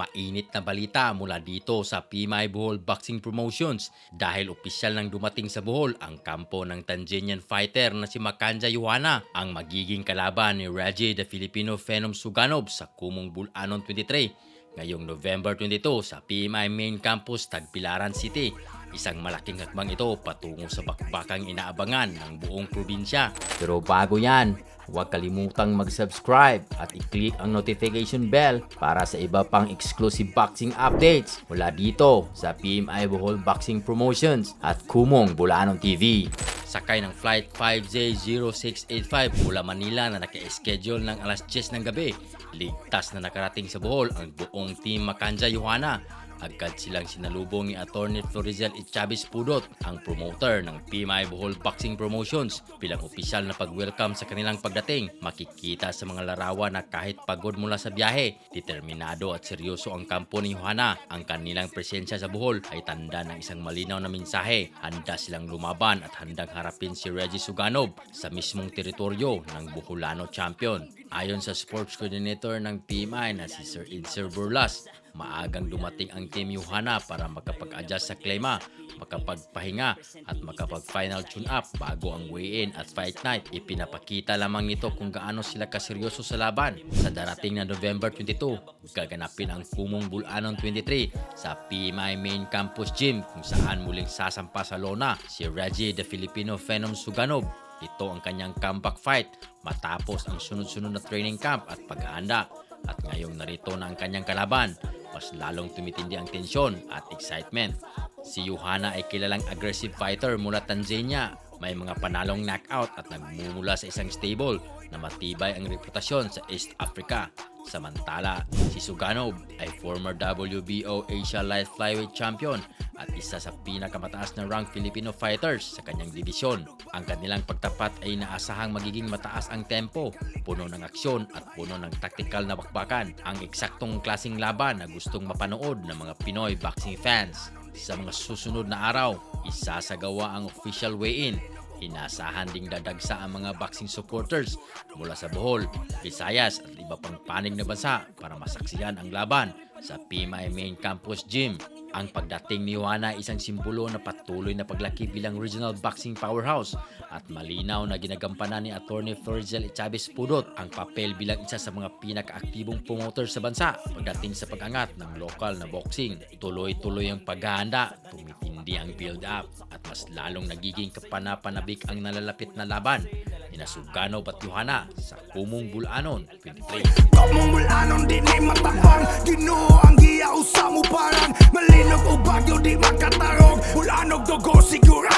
Mainit na balita mula dito sa PMI Bohol Boxing Promotions dahil opisyal nang dumating sa Bohol ang kampo ng Tanzanian fighter na si Makanja Johanna ang magiging kalaban ni Reggie the Filipino Phenom Suganov sa Kumong Bulanon 23 ngayong November 22 sa PMI Main Campus Tagbilaran City. Isang malaking hakbang ito patungo sa bakbakang inaabangan ng buong probinsya. Pero bago yan, huwag kalimutang mag-subscribe at i-click ang notification bell para sa iba pang exclusive boxing updates mula dito sa PMI Bohol Boxing Promotions at Kumong Bulanon TV. Sakay ng Flight 5J0685 mula Manila na naka-schedule ng alas 10 ng gabi. Ligtas na nakarating sa Bohol ang buong team Makanja Johanna Agad silang sinalubong ni Attorney Florizel Chavez Pudot, ang promoter ng PMI Bohol Boxing Promotions. Bilang opisyal na pag-welcome sa kanilang pagdating, makikita sa mga larawan na kahit pagod mula sa biyahe, determinado at seryoso ang kampo ni Johanna. Ang kanilang presensya sa Bohol ay tanda ng isang malinaw na mensahe. Handa silang lumaban at handang harapin si Reggie Suganov sa mismong teritoryo ng Boholano champion. Ayon sa sports coordinator ng PMI na si Sir Insir Burlas, maagang dumating ang Team Johanna para makapag-adjust sa klima, makapagpahinga at makapag-final tune-up bago ang weigh-in at fight night. Ipinapakita lamang nito kung gaano sila kaseryoso sa laban. Sa darating na November 22, gaganapin ang Kumong Bulanon 23 sa PMI Main Campus Gym kung saan muling sasampa sa lona si Reggie the Filipino Phenom Suganov ito ang kanyang comeback fight matapos ang sunod-sunod na training camp at pag-aanda. At ngayong narito na ang kanyang kalaban, mas lalong tumitindi ang tensyon at excitement. Si Johanna ay kilalang aggressive fighter mula Tanzania. May mga panalong knockout at nagmumula sa isang stable na matibay ang reputasyon sa East Africa. Samantala, si Suganov ay former WBO Asia Light Flyweight Champion at isa sa pinakamataas na rank Filipino fighters sa kanyang dibisyon. Ang kanilang pagtapat ay inaasahang magiging mataas ang tempo, puno ng aksyon at puno ng taktikal na bakbakan. Ang eksaktong klasing laban na gustong mapanood ng mga Pinoy boxing fans. Sa mga susunod na araw, isasagawa ang official weigh-in Inasahan ding dadagsa ang mga boxing supporters mula sa Bohol, Visayas at iba pang panig na bansa para masaksiyan ang laban sa PMI Main Campus Gym. Ang pagdating ni Juana ay isang simbolo na patuloy na paglaki bilang regional boxing powerhouse at malinaw na ginagampanan ni Attorney Florizel Chavez Pudot ang papel bilang isa sa mga pinakaaktibong promoter sa bansa pagdating sa pag-angat ng lokal na boxing. Tuloy-tuloy ang paghahanda, tumitindi ang build-up at mas lalong nagiging kapanapanabik ang nalalapit na laban ni Sugano at Johanna sa Kumong Bulanon 23. Komong mulanon di go secure